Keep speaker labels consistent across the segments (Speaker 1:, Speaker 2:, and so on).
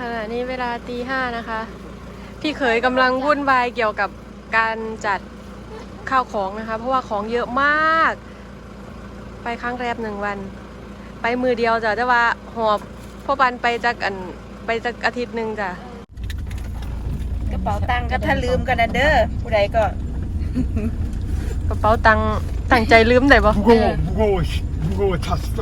Speaker 1: ขณะนี้เวลาตีห้านะคะ พี่เขยกำลังวุ่นวายเกี่ยวกับการจัดข้าวของนะคะ เพราะว่าของเยอะมาก ไปครั้งแรกหนึ่งวัน ไปมือเดียวจ้ะแต่ว่าหอบพ่อปันไปจากอันไปจากอาทิตย์หนึ่งจ้ะ
Speaker 2: กระเป๋าตังค์ก็ถ้าลืมกันนะเด้อผู้ใดก็
Speaker 1: กระเป๋าตังค์ตั้งใจลืมได้ปะ
Speaker 3: 무거워 무거워 씨, 무거워 잤어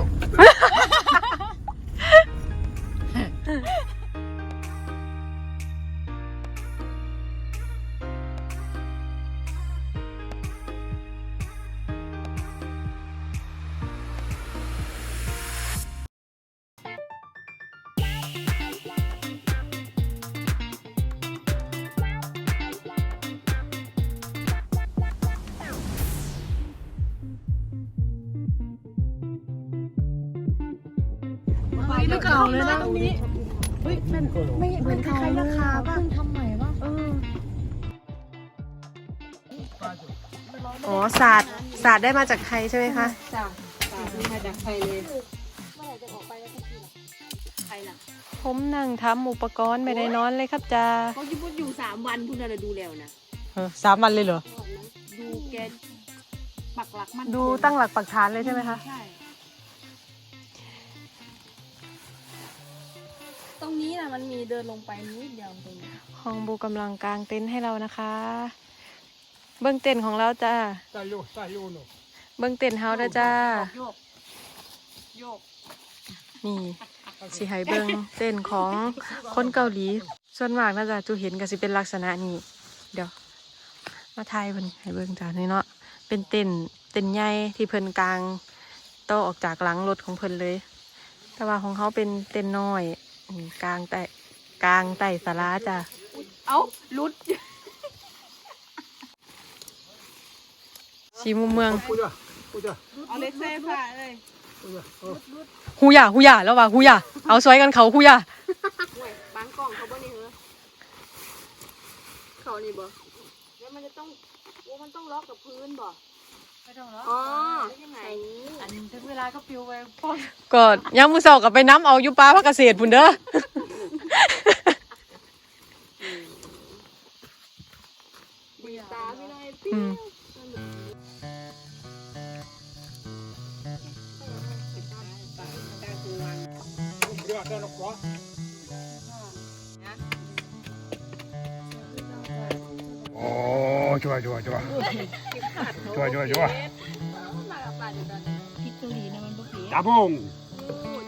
Speaker 1: ไม่เก่าเลยนะตรงนี้
Speaker 4: ไม่เป็นใครราคาป่ะเพิ่งทำใหม่ป่ะ
Speaker 1: อ๋อศาสตร์ศาสตร์ได้มาจากไทยใช่ไหมคะ
Speaker 2: จ้ะซื้อมาจากไทยเลยใครล่ะ
Speaker 1: ผมนั่งทำอุปกรณ์ไม่ได้นอนเลยครับจ้า
Speaker 2: เขาจะพูดอยู่สามวันพูดอะไรดูแล้วนะ
Speaker 1: สามวันเลยเหรอ
Speaker 2: ดูแกปักหลักมัน
Speaker 1: ดูตั้งหลักปักฐานเลยใช่ไหมคะ
Speaker 2: ใช่ ตรงนี้นะมันมีเดินลงไปนิดเดียวตรงนี้
Speaker 1: ฮองบูกำลังกางเต็นท์ให้เรานะคะ เบื้องเต็นท์ของเราจ้า
Speaker 3: ใส่อยู่ใส่อยู่หนู
Speaker 1: เบื้องเต็นท์เฮานะจ้า
Speaker 2: โยกโยก
Speaker 1: นี่สิให้เบิ่งเต้นของคนเกาหลี ส่วนมากนะจ๊ะจูเห็นก็สิเป็นลักษณะนี้ เดี๋ยว มาไทยเพิ่นให้เบิ่งจ้ะนี่เนาะเป็นเต้นเต้นใหญ่ที่เพิ่นกลางโตออกจากหลังรถของเพิ่นเลย แต่ว่าของเขาเป็นเต้นน้อย กลางไต่กลางไต่สลาจ้ะ
Speaker 2: เอ้าลุด
Speaker 1: ชีมเมือง
Speaker 2: เอาย่า
Speaker 1: ฮูยาฮูยาแล้ววะฮูยาเอาสวยกันเขาฮูยา
Speaker 2: ห่วบางกล่องเขาบ่นี่เหรอเขานี่บ่แล้วมันจะต้องโอ้มันต้องล็อกกับพื้นบ่
Speaker 1: ไม่ต้องแล้ว
Speaker 2: อ๋อยังไง
Speaker 1: อันถึงเวลาก็ปิวไปพ่อก็ยังมือเสากับไปน้ำเอาอยู่ปลาพักเกษตรพุ่นเด้อ
Speaker 2: ดีตาพี่นายปิ้
Speaker 1: อื
Speaker 2: ว
Speaker 1: ม
Speaker 3: 들 จัวชัวชัวชัวชั
Speaker 4: วชัวคิดตัวดีนะมันบุกผีตา
Speaker 3: บง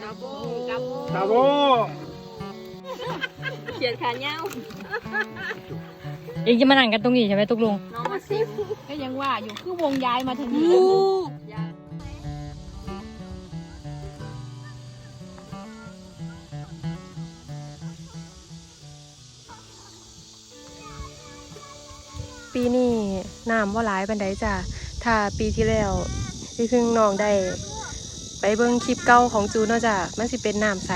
Speaker 2: ตาบงตาบ
Speaker 3: งตาบง
Speaker 2: เขียนขาเงา
Speaker 4: เองจะมานั่งกันตรงนี้ใช่ไหมตุกลง
Speaker 2: น้องมาซิ
Speaker 4: ก็ยังว่าอยู่คือวงย้ายมาทางนี้
Speaker 1: ปีนี้น้ำว่าหลายปันไดจ้ะถ้าปีที่แล้วพี่พึ่งน้องได้ ไปเบิ่งคลิปเก่าของจูนเนาะจ้ะมันสิเป็นน้ำใส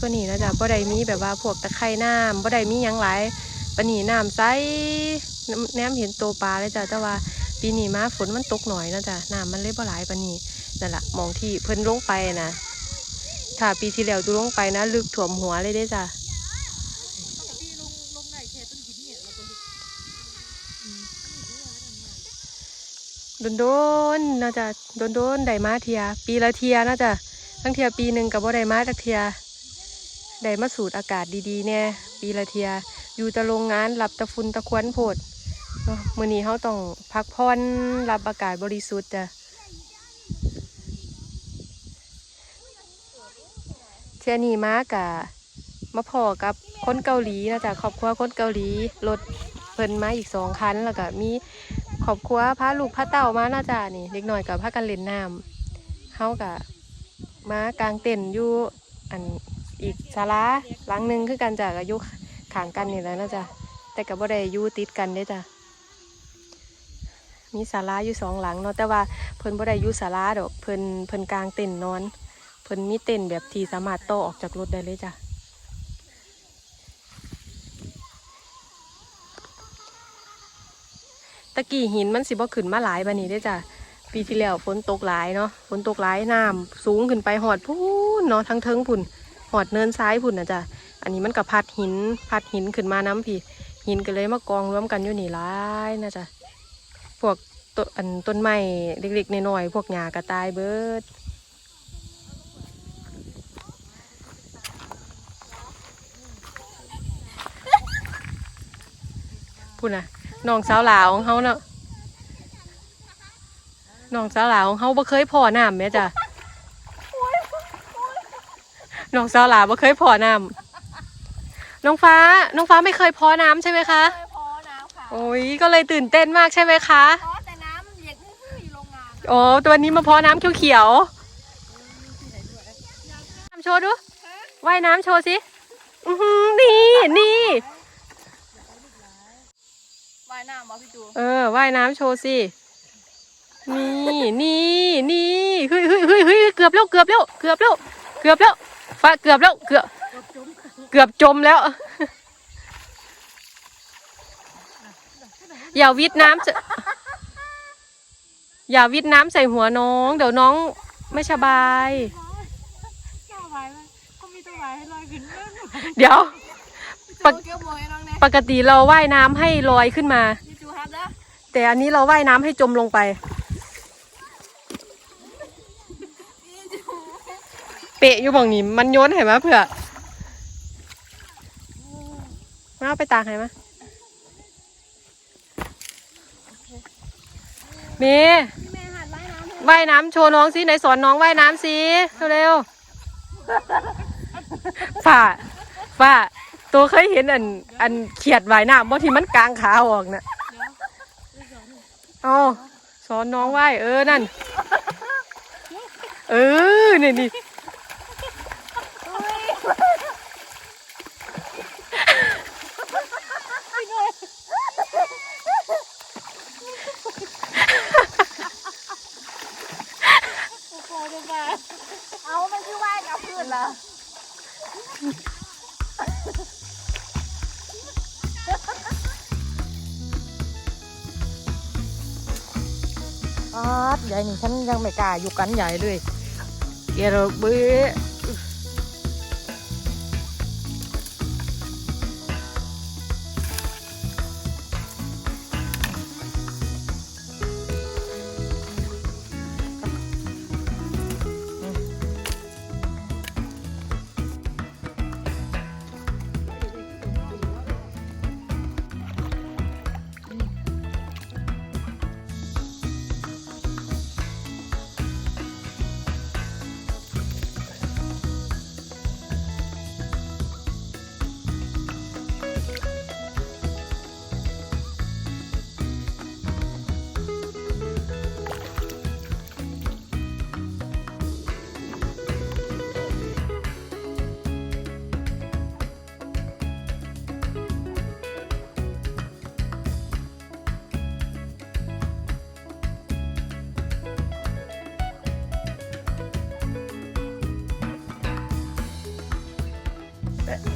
Speaker 1: ก็นี่นะจ้ะบ่ได้มีแบบว่าพวกตะไคร่น้ำบ่ได้มีหยังหลายปานนี้น้ำใสน้ำแนมเห็นโตวปลาเลยจ้ะแต่ว่าปีนี้มาฝนมันตกหน่อยนะจ้ะน้ำมันเลยบ่หลายปานนี้นั่นแหละมองที่เพิ่นลงไปนะถ้าปีที่แล้วจูลงไปนะ ลึกถ่วมหัวเลยเด้จ้ะ โดนโดนๆน่าจะโดนโดนๆไดมาเทีย ปีละเทียน่าจะทั้งเทียปีหนึ่งกับว่าไดมาจักเทียไดมาสูดอากาศดีๆเนี่ยปีละเทีย อยู่ต่โรงงานหลับตะฟุนตะควันโพดเมื้อนี้เขาต้องพักผ่อนรับอากาศบริสุทธิ์จ้ะเทียนี้มากะมาพอกับคนเกาหลีนะจ๊ะครอบครัวคนเกาหลีรถเพิ่นมาอีกสองคันแล้วก็มี ครอบครัวพาลูกพาเต่ามาน่าจะนี่ เด็กหน่อยกับพากันเล่นน้ำเฮากะมากลางเต็นอยู่อันอีกศาลาหลังหนึ่งคือกันจ้ะก็อยู่ข้างกันนี่แหล้วนะจ๊ะแต่กับบ่ได้อยู่ติดกันเด้จ้ะมีศาลาอยู่สองหลังเนาะแต่ว่าเพิ่นบ่ได้อยู่ศาลาดอกเพิ่นเพิ่นกลางเต็นนอน เพิ่นมีเต็นแบบที่สามารถโตอออกจากรถได้เลยจ้ะ ตะกี้หินมันสิบ่ขึ้นมาหลายบันนี้ได้จ้ะปีที่แล้วฝนตกหลายเนาะฝนตกหลายน้ำสูงขึ้นไปหอดพูนเนาะทั้งเทิงพุ่นหอดเนินซ้ายพุ่นนะจ้ะอันนี้มันกับพัดหินพัดหินขึ้นมาน้ำพี่ หินก็เลยมากองรวมกันอยู่นี่ร้ายนะจ๊ะพวกต้นอันต้นไม้เล็กๆน้อยๆพวกหญ้ากระตายเบิดพูดนะ น้องสาวหลาวของเขาเนาะน้องสาวหลาวของเขาบ่เคยพอน้ำแม่จ้ะน้องสาวหลาวบ่เคยพอน้ำน้องฟ้า น้องฟ้าไม่เคยพอน้ำใช่ไหมคะ
Speaker 4: เคยพอน้ำค่ะ
Speaker 1: โอ้ยก็เลยตื่นเต้นมากใช่ไหมคะ
Speaker 4: พอแต่น้ำเหยียดอื้อๆอยู่โรงงาน
Speaker 1: โอ้ตัวนี้มาเพอน้ำเขียวๆน้ำโชว์ดูว่ายน้ำโชว์สิอื้อหือนี่นี่
Speaker 4: ว่ายน้ำมาพี่จู
Speaker 1: เออว่ายน้ำโชว์สินี่นี่นี่เฮ้ยเฮ้ยเฮ้ยเฮ้ยเกือบแล้วเกือบแล้วเกือบแล้วเกือบแล้วฟ้าเกือบแล้วเกือบเกือบจมแล้วอย่าวิดน้ำจะอย่าวิดน้ำใส่หัวน้อง เดี๋ยวน้องไม่สบาย
Speaker 4: แก้วไว้ไหมเขามีตัวไว้ให้ลอยขึ้นบ้าง
Speaker 1: เดี๋ยว ปก
Speaker 4: เกี่ยวมวยน้องเนี่ย
Speaker 1: ปกติเราว่ายน้ำให้ลอยขึ้นมา
Speaker 4: พี่จูครับนะ
Speaker 1: แต่อันนี้เราว่ายน้ำให้จมลงไป เปะอยู่บ่องนี้มันโยนเห็นไหมเผื่อมาเอาไปตากให้มาเมย์
Speaker 4: พี่แม่หัดว่ายน้ำให้
Speaker 1: ว่ายน้ำโชว์น้องสิไหนสอนน้องว่ายน้ำสิเร็วๆฝ่าฝ่า ตัวเคยเห็นอันอันเขียดว่ายน้ำบางทีมันกลางขาออกน่ะเอาสอนน้องว่ายเออนั่น เออนี่นี่
Speaker 4: โคจะมาเอามันคือว่ายกับพื้นเหรอ
Speaker 1: ใหญ่นี่ฉันยังไม่กล้าอยู่กันใหญ่เลยเกลเบ้อ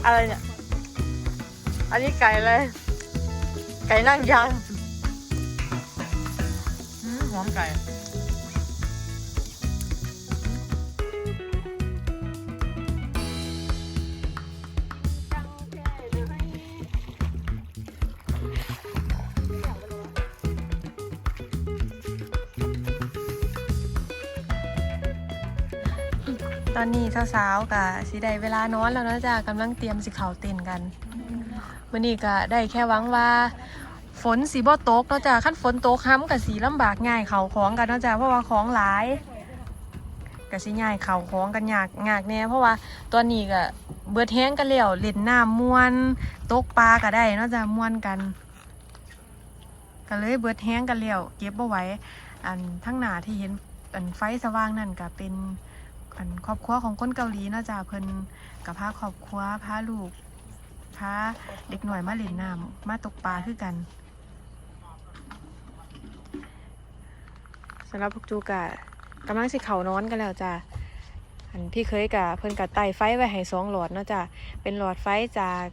Speaker 1: อะไรเนี่ย อันนี้ไก่เลยไก่นั่งยางหอมไก่ ตอนนี้สาวๆกับสิได้เวลานอนแล้วนะจ้ะกำลังเตรียมสิเขาเต้นกันวันนี้ก็ได้แค่หวังว่า ฝนสีบ่ตกเนาะจ้ะขั้นฝนตกห้ำกับสีลำบากง่ายเข่าของกันเนาะจ้ะเพราะว่าของหลายกับสิง่ายเข่าของกันยากยากแน่เพราะว่าตอนนี้ก็เบิดแห้งกันแล้วเล่นน้ำมวนตกปลาก็ได้เนาะจ้ะมวนกันก็เลยเบิดแห้งกันแล้วเก็บเอาไว้ อันทั้งหนาที่เห็นอันไฟสว่างนั่นก็เป็น อันครอบครัวของคนเกาหลีเนาะจ้ะเพิ่นกับพาครอบครัวพาลูกพาเด็กหน่อยมาเล่นน้ำมาตกปลาคือกันสำหรับพวกจูกะกำลังสิเขานอนกันแล้วจ้ะอันพี่เคยกะเพิ่นกะไต่ไฟไว้ให้สองหลอดเนาะจ้ะเป็นหลอดไฟจาก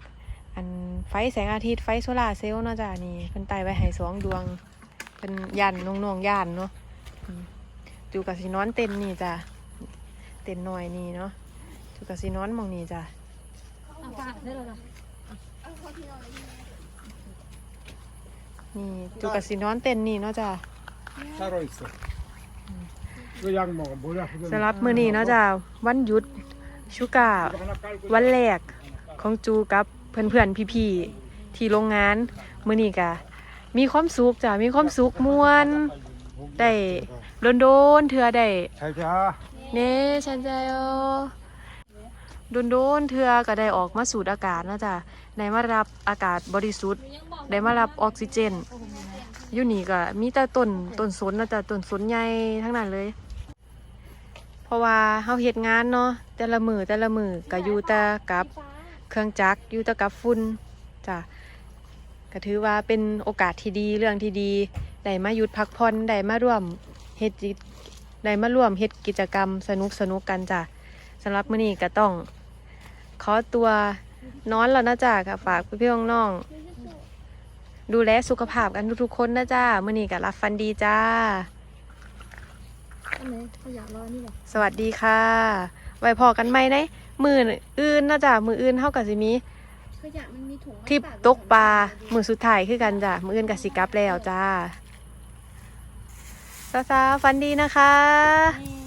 Speaker 1: อันไฟแสงอาทิตย์ไฟโซลาเซลล์เนาะจ้ะนี่เพิ่นไต่ไว้ให้สองดวงเป็นยันน้องย่านเนาะจูกะสินอนเต็นนี่จ้ะ เต็นหน่อยนี่เนาะจูกสินอนมองนี่จ้ะานี่จูกสินอนเต็นนี่เนาะจ้ะ
Speaker 3: ซาโรอิส
Speaker 1: สำหรับมือนี่เนาะจ้าวันหยุดชูกาวันแรกของจูกับเพื่อนๆพี่ๆที่โรงงานมือนี่กะมีความสุขจ้ะมีความสุขมวนได้โดนโดนเถื่อได้
Speaker 3: ใช่จ้า
Speaker 1: เน่ฉันใจโอโดนๆเทื่อก็ได้ออกมาสูดอากาศนะจ้ะได้มารับอากาศบริสุทธิ์ได้มารับออกซิเจนอยู่นี่ก็มีแต่ต้นต้นสนนะจ้ะต้นสนใหญ่ทั้งนั้นเลย เพราะว่าเฮาเฮ็ดงานเนาะแต่ละมือแต่ละมือก็อยู่แต่กับเครื่องจักรอยู่แต่กับฝุ่นจ้ะก็ถือว่าเป็นโอกาสที่ดีเรื่องที่ดีได้มาหยุดพักผ่อนได้มาร่วมเฮ็ด ได้มาร่วมเฮ็ดกิจกรรมสนุกสนุกกันจ้ะสำหรับมื้อนี้ก็ต้อง ขอตัวนอนแล้วนะจ้ะก็ฝากพี่ๆน้องๆดูแลสุขภาพกันทุกๆคนนะจ้ามื้อนี้ก็รับฟันดีจ้า
Speaker 4: อันไหนขยะร้อนนี่แหละ
Speaker 1: สวัสดีค่ะ ไว้พอกันไหมในมืออื่นนะจ้ะมืออื่นเท่ากับสิมี
Speaker 4: ขยะมันมีถุง
Speaker 1: ทริปตกปลามือสุดท้ายคือกันจ้ะมืออื่นกับสิกลับแล้วจ้า ซาซาฟันดีนะคะ